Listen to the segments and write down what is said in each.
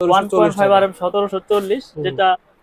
One point five টাকা। আর M সতেরোশো চল্লিশ হুম। যেটা আহ,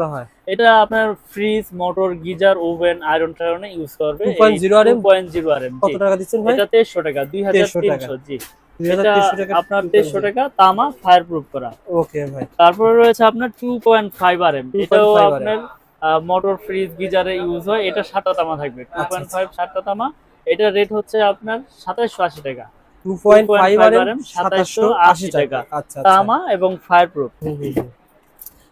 করা হয়? এটা আপনার fridge motor geyser oven iron টায়রনে use করবে। 2.0 RM? পয়েন্ট জিরো আর কত টাকা দিচ্ছেন ভাই? এটা তেইশশো টাকা 2300 টাকা। জি। 2300 এটা টাকা আপনার তেইশশো টাকা তামা ফায়ার প্রুফ করা। ওকে ভাই। তারপরে রয়েছে আপনার two point five R M এটাও আপনার মোটর ফ্রিজ গিজারে ইউজ হয়। এটা সাতটা তামা থাকবে। টু আচ্ছা, পয়েন্ট ফাইভ সাতটা তামা। এটা রেট হচ্ছে আপনার সাতাইশশো আশি টাকা। Two point five R 2.5 RM, সাতাশশো আশি 2780 টাকা। আচ্ছা আচ্ছা। তামা এবং ফায়ার প্রুফ হুম, হুম, হুম।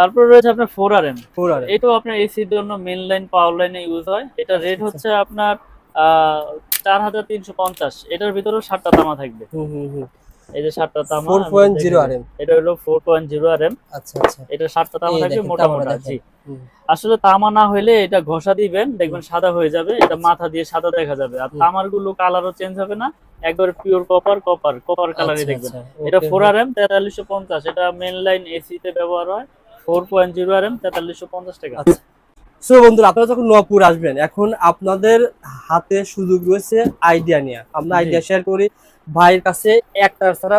তারপর রয়েছে আপনার four R M four R এটাও আপনার এসির জন্য মেন লাইন পাওয়ার লাইনে ইউজ হয়। এটা রেট আচ্ছা। হচ্ছে আপনার চার হাজার তিনশো পঞ্চাশ। এটার ভিতরেও তামা থাকবে। হুম হুম হুম। এই যে সাতটা তামা four point zero R M এটা হলো four point zero R M আচ্ছা আচ্ছা। এটা সাতটা তামা থাকবে দেখেন, মোটা তামাটা মোটা দেখেন। জি আসলে তামা না হলে এটা ঘষা দিবেন দেখবেন সাদা হয়ে যাবে এটা মাথা দিয়ে সাদা দেখা যাবে। আর তামারগুলো কালারও চেঞ্জ হবে না একবারে পিওর কপার কপার কপার কালারই আচ্ছা, দেখবেন। আচ্ছা, এটা okay ফোর আর এম তেতাল্লিশশো পঞ্চাশ। এটা মেন লাইন ব্যবহার হয়। Four point zero R M তেতাল্লিশশো পঞ্চাশ টাকা। আচ্ছা। সো বন্ধুরা আপনারা যখন নপুর আসবেন এখন আপনাদের হাতে সুযোগ রয়েছে আইডিয়া নিয়ে আমরা আইডিয়া শেয়ার করি ভাইয়ের কাছে একটা ছাড়া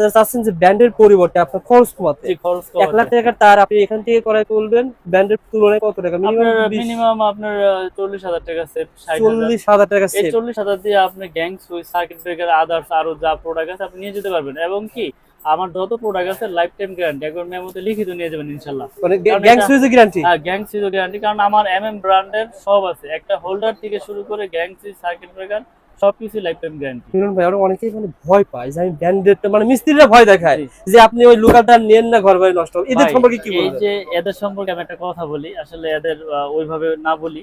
চাচ্ছেন যে ব্র্যান্ডের পরিবর্তে আপনার খরচ কমাতে। এক লাখ টাকার তার আপনি এখান থেকে করাই তুলবেন ব্র্যান্ডের তুলনায় কত টাকা? মিনিমাম আপনার চল্লিশ হাজার টাকা সেভ চল্লিশ হাজার টাকা সেভ চল্লিশ হাজার দিয়ে আপনি gang switch circuit breaker others আরও যা প্রোডাক্ট আছে আপনি নিয়ে যেতে পারবেন। এবং কি আমার যত প্রোডাক্ট আছে লাইফ টাইম গ্যারান্টি একবার মেমোতে লিখিত নিয়ে যাবেন ইনশাল্লাহ গ্যাং সুইজের গ্যারান্টি হ্যাঁ গ্যাং সুইচ গ্যারান্টি কারণ আমার এম এম ব্র্যান্ডের সব আছে। একটা হোল্ডার থেকে শুরু করে গ্যাং সুইচ সার্কিট ব্রেকার সবকিছু লাইফ টাইম গ্যারান্টি মিলন ভাই আমরা অনেকেই মানে ভয় পায় যে আমি ব্র্যান্ডেড মানে মিস্ত্রিরা ভয় দেখায় যে আপনি ওই লোকালটা নেন না ঘর বাড়ি নষ্ট হবে। এদের সম্পর্কে কি এই যে এদের সম্পর্কে আমি একটা কথা বলি আসলে এদের ওইভাবে না বলি।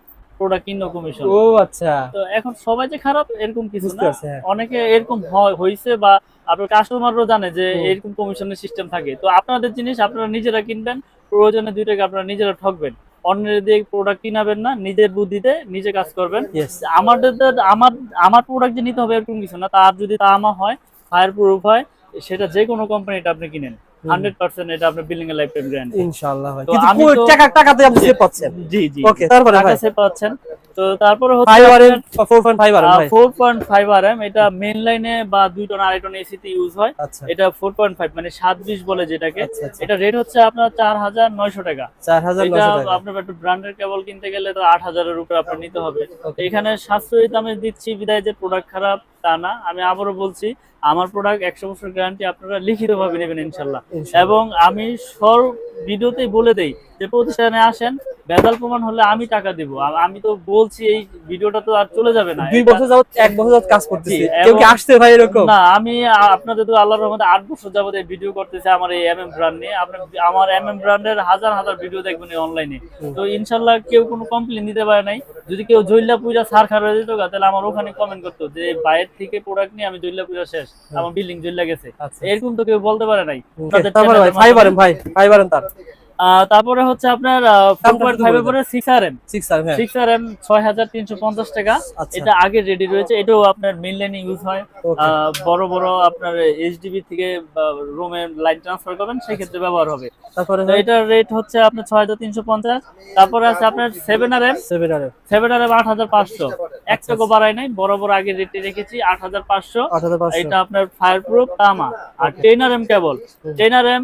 প্রোডাক্ট কিনো কমিশন ও আচ্ছা। তো এখন সবাই যে খারাপ এরকম কিছু না। হ্যাঁ। অনেকে এরকম হয়েছে বা আপনার কাস্টমারও জানে যে এরকম কমিশনের সিস্টেম থাকে। তো আপনাদের জিনিস আপনারা নিজেরা কিনবেন প্রয়োজনে দুই টাকা আপনারা নিজেরা ঠকবেন। অন্যের দিয়ে প্রোডাক্ট কিনাবেন না নিজের বুদ্ধিতে নিজে কাজ করবেন। আমাদের তো- আমার আমার প্রোডাক্ট যে নিতে হবে এরকম কিছু না তার যদি তা আমার হয় ফায়ার প্রুফ হয় সেটা যে কোনো কোম্পানিটা আপনি কিনেন। হান্ড্রেড পার্সেন্ট এটা আপনার বিল্ডিং এর লাইফ টাইম গ্যারান্টি ইনশাআল্লাহ ভাই। কিন্তু টাকা টাকাতে আপনি সেভ পাচ্ছেন? জি জি ওকে তারপরে ভাই। কাছে পাচ্ছেন। তো তারপরে হচ্ছে এম ফোর পয়েন্ট ফাইভ ভাই। Four point five R M এটা মেন লাইনে বা দুই টন আড়াই টন এসিতে ইউজ হয়। আচ্ছা। এটা ফোর পয়েন্ট ফাইভ মানে সাত বিশ বলে যেটাকে। আচ্ছা আচ্ছা। এটা রেট হচ্ছে আপনার চার হাজার নয়শো টাকা। চার হাজার এটা নশো টাকা। আপনার একটু ব্র্যান্ডের কেবল কিনতে গেলে তো আট হাজারের উপরে আপনার নিতে হবে। এখানে সাশ্রয়ী দামে দিচ্ছি বিদায় যে প্রোডাক্ট খারাপ তা না আমি আবারও বলছি আমার প্রোডাক্ট একশো বছর গ্যারান্টি আপনারা লিখিতভাবে নেবেন ইনশাল্লাহ। এবং আমি সব ভিডিওতেই বলে দেই যে প্রতিষ্ঠানে আসেন ভেজাল প্রমাণ হলে আমি টাকা দিব। আমি তো বলছি এই ভিডিওটা তো আর চলে যাবে না। দুই বছর যাবত এক বছর যাবত কাজ করতেছি। কেউ কি আসছে ভাই এরকম? না আমি আপনাদের তো আল্লাহর রহমতে আট বছর যাবত এই ভিডিও করতেছি আমার এই এমএম ব্র্যান্ড নিয়ে। আপনার আমার এমএম ব্র্যান্ডের হাজার হাজার ভিডিও দেখবেন অনলাইনে তো ইনশাল্লাহ কেউ কোনো কমপ্লেন দিতে পারে নাই। যদি কেউ জৈলা পূজা সার খার হয়ে যেত তাহলে আমার ওখানে কমেন্ট করতো যে বাইরের থেকে প্রোডাক্ট নিয়ে আমি জৈলা পূজা শেষ। আমার বিল্ডিং জৈলা গেছে। আচ্ছা। এরকম তো কেউ বলতে পারে নাই। ভাই। আরেন ভাই তার। তারপরে হচ্ছে আপনার ফোর ফাইভ এর পরে six R M six R R M ছয় হাজার তিনশো পঞ্চাশ টাকা। আচ্ছা। এটা আগে রেডি রয়েছে। এটাও আপনার মেন লাইনে ইউজ হয়। বড় বড় আপনার এইচডিবি থেকে রুমে লাইন ট্রান্সফার করবেন সেই ক্ষেত্রে ব্যবহার হবে। তারপরে এটার রেট হচ্ছে আপনার ছয় হাজার তিনশো পঞ্চাশ। তারপরে আছে আপনার seven R M seven R seven R M আট হাজার পাঁচশো। এক টাকা বাড়ায় নাই বড় বড় আগে রেটে রেখেছি আট হাজার পাঁচশো। এটা আপনার ফায়ার প্রুফ তামা। আর টেনার এম কেবল টেনার এম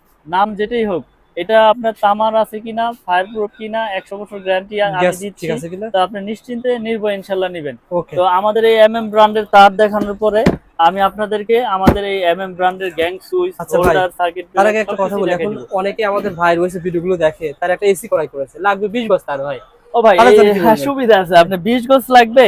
নাম যেটাই হোক এটা আপনার তামার আছে কিনা ফায়ার প্রুফ কিনা একশো বছর গ্যারান্টি আমি দিচ্ছি তো আপনি নিশ্চিন্তে নির্ভয় ইনশাল্লাহ নেবেন। তো আমাদের এই এম এম ব্র্যান্ডের তার দেখানোর পরে আমি আপনাদেরকে আমাদের এই এম এম ব্র্যান্ডের গ্যাং সুইচ হোল্ডার সার্কিট তার আগে একটা কথা বলি এখন অনেকে আমাদের ভাই রয়েছে ভিডিওগুলো দেখে তার একটা এসি করাই করেছে লাগবে বিশ বছর তার ভাই। ও ভাই সুবিধা আছে আপনি বিশ গজ লাগবে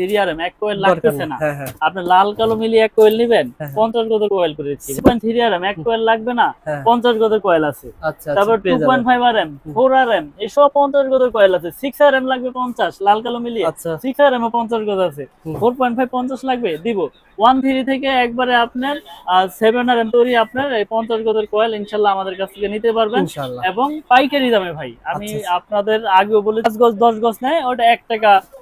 থ্রি আর এম এক কোয়েল লাগতেছে না। হ্যাঁ হ্যাঁ। আপনি লাল কালো মিলিয়ে এক কোয়েল নিবেন হ্যাঁ। পঞ্চাশ কোয়েল করে দিচ্ছি। পয়েন্ট থ্রি আর এম এক কোয়েল লাগবে না পঞ্চাশ কোয়েল আছে। আচ্ছা তারপর আচ্ছা two point five R M four R M এসব পঞ্চাশ কয়েল আছে। সিক্স আর এম লাগবে পঞ্চাশ লাল কালো মিলিয়ে। সিক্স আর এম পঞ্চাশ গজ আছে। ফোর পয়েন্ট ফাইভ পঞ্চাশ লাগবে দিব। ওয়ান থ্রি থেকে একবারে আপনার সেভেন আর এম তৈরি আপনার এই পঞ্চাশ গদের কয়েল ইনশাল্লাহ আমাদের কাছ থেকে নিতে পারবেন। এবং পাইকারি দামে ভাই আমি আচ্ছা। আপনাদের আগেও বলে পাঁচ গজ দশ গজ নেয় ওটা এক টাকা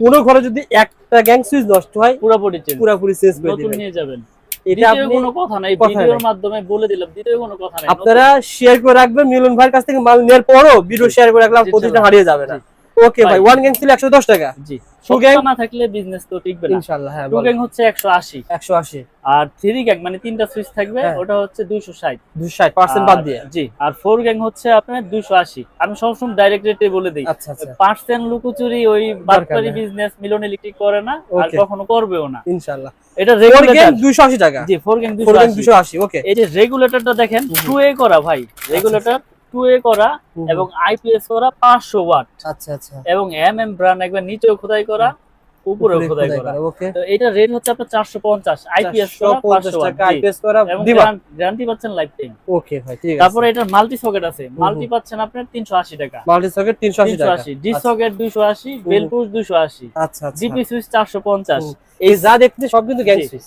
কোন ঘরে যদি একটা গ্যাং সুইচ নষ্ট হয় পুরোপুরি চেঞ্জ পুরোপুরি চেঞ্জ করে নতুন দিবেন নিয়ে যাবেন। এটা আপনি কোনো কথা নাই ভিডিওর মাধ্যমে বলে দিলাম দ্বিতীয় কোনো কথা নাই আপনারা শেয়ার করে রাখবেন মিলন ভাইয়ের কাছ থেকে মাল নেওয়ার পরও ভিডিও শেয়ার করে রাখলাম প্রতিটা হারিয়ে যাবে না। ওকে ভাই। ওয়ান গ্যাং ছিল একশো দশ টাকা। জি। Two না থাকলে বিজনেস তো টিকবে না। ইনশাল্লাহ হ্যাঁ টু হচ্ছে একশো আশি। একশো আশি। আর থ্রি গ্যাং মানে তিনটা সুইচ থাকবে হ্যাঁ। ওটা হচ্ছে দুইশো ষাট। দুশো ষাট পার্সেন্ট বাদ দিয়ে। জি আর ফোর গ্যাং হচ্ছে আপনার দুইশো আশি। আমি সবসময় ডাইরেক্ট রেটে বলে দিই। আচ্ছা আচ্ছা। পার্সেন্ট লুকোচুরি ওই বাটপারি বিজনেস মিলন ইলেকট্রিক করে না আর কখনো করবেও না। এটা রেগুলেটর টাকা। G four gang four gang দুইশো দুশো আশি ওকে এই যে রেগুলেটরটা দেখেন টু এ করা ভাই। রেগুলেটর টু এ করা এবং আইপিএস করা পাঁচশো ওয়াট আচ্ছা আচ্ছা। এবং এম এম ব্র্যান্ড একবার নিচেও খোদাই করা উপরে খোদাই করা। তো এটা রেট হচ্ছে আপনার চারশো পঞ্চাশ আইপিএস করা 450 পাঁচশো টাকা আইপিএস করা গ্যারান্টি পাচ্ছেন লাইফ টাইম ওকে ভাই ঠিক আছে। তারপরে এটার মাল্টি সকেট আছে। মাল্টি পাচ্ছেন আপনার তিনশো আশি টাকা। মাল্টি সকেট তিনশো আশি ডি সকেট দুইশো আশি বেলপুশ দুইশো আশি। আচ্ছা আচ্ছা। জিপি সুইচ চারশো পঞ্চাশ। এই যা দেখতে সব কিন্তু gang switch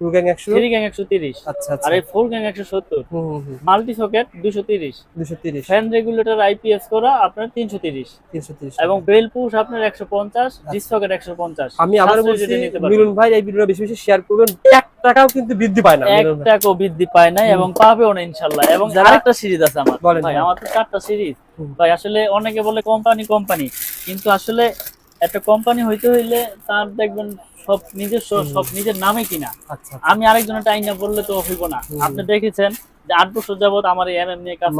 to gang 100 three gang একশো তিরিশ। আচ্ছা আচ্ছা। আর এই ফোর গ্যাং একশো সত্তর। হুম হুম হুম। মাল্টি সকেট দুশো তিরিশ। 230 ফ্যান রেগুলেটর আইপিএস করা আপনার তিনশো তিরিশ। 330 এবং বেল পুশ আপনার একশো পঞ্চাশ ডিস সকেট একশো পঞ্চাশ। আমি আবার বলছি মিলন ভাই এই ভিডিওটা বেশি বেশি শেয়ার করবেন। এক টাকাও কিন্তু বৃদ্ধি পায় না এক টাকাও বৃদ্ধি পায় এবং পাবেও না ইনশাল্লাহ। এবং আরেকটা সিরিজ আছে আমার। ভাই। আমার তো চারটা সিরিজ ভাই আসলে অনেকে বলে কোম্পানি কোম্পানি কিন্তু আসলে একটা কোম্পানি হইতে হইলে তার দেখবেন সব নিজস্ব সব নিজের নামে কিনা। আচ্ছা আমি আরেকজনের টাইম না বললে তো হইব না। আপনি দেখেছেন যে আট বছর যাবত আমার এই এমএম নিয়ে কাজ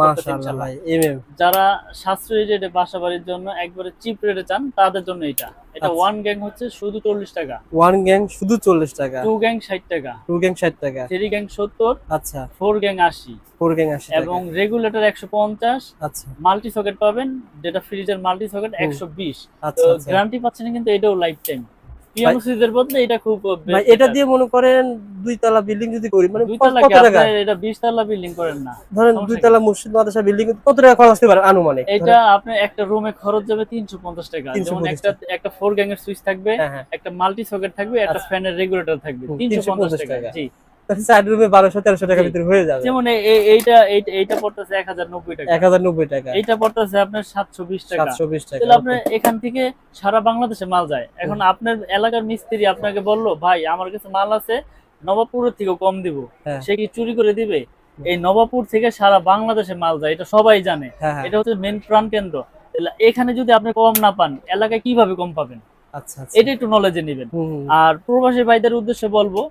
এমএম যারা সাশ্রয়ী রেটে বাসা বাড়ির জন্য একবারে চিপ রেটে চান তাদের জন্য এটা। এটা আচ্ছা। ওয়ান গ্যাং হচ্ছে শুধু চল্লিশ টাকা। ওয়ান গ্যাং শুধু 40 টাকা। টু গ্যাং ষাট টাকা। টু গ্যাং 60 টাকা। থ্রি গ্যাং সত্তর আচ্ছা। ফোর গ্যাং আশি। ফোর গ্যাং 80 টাকা। এবং রেগুলেটর একশো পঞ্চাশ। আচ্ছা। মাল্টি সকেট পাবেন যেটা ফ্রিজের মাল্টি সকেট একশো বিশ। আচ্ছা আচ্ছা। গ্যারান্টি পাচ্ছেন কিন্তু এটাও লাইফ টাইম পিয়ানো সুইচের বদলে এটা খুব ভাই এটা দিয়ে মনে করেন দুই তলা বিল্ডিং যদি করি মানে কত টাকা এটা বিশ তলা বিল্ডিং করেন না? ধরেন দুই তলা মসজিদ মাদ্রাসা বিল্ডিং কত টাকা খরচ হতে পারে আনুমানিক? এটা একটা রুমে খরচ যাবে তিনশো পঞ্চাশ টাকা। 350 যেমন একটা একটা ফোর গ্যাং এর সুইচ থাকবে হ্যাঁ হ্যাঁ। একটা মাল্টি সকেট থাকবে একটা আচ্ছা। ফ্যানের রেগুলেটর থাকবে তিনশো পঞ্চাশ 350 টাকা। টাকা। জি। চার রুমে বারোশো তেরোশো টাকার। ভিতরে হয়ে যাবে। যেমন এই- এই- এইটা এইটা- পড়তেছে এক হাজার নব্বই টাকা। এক হাজার নব্বই টাকা। এইটা পড়তেছে আপনার সাতশো বিশ টাকা। সাতশো বিশ টাকা। তাহলে আপনার এখান থেকে সারা বাংলাদেশে মাল যায়। এখন আপনার এলাকার মিস্ত্রি আপনাকে বলল ভাই আমার কাছে মাল আছে নবাবপুরের থেকে কম দিব। হ্যাঁ। সে কি চুরি করে দিবে? এই নবাবপুর থেকে সারা বাংলাদেশে মাল যায় এটা সবাই জানে। হ্যাঁ হ্যাঁ। এটা হচ্ছে মেন প্রাণ কেন্দ্র। এখানে যদি আপনি কম না পান এলাকায় কীভাবে কম পাবেন? আচ্ছা আচ্ছা। এটা একটু নলেজে নেবেন। আর প্রবাসী ভাইদের উদ্দেশ্যে বলব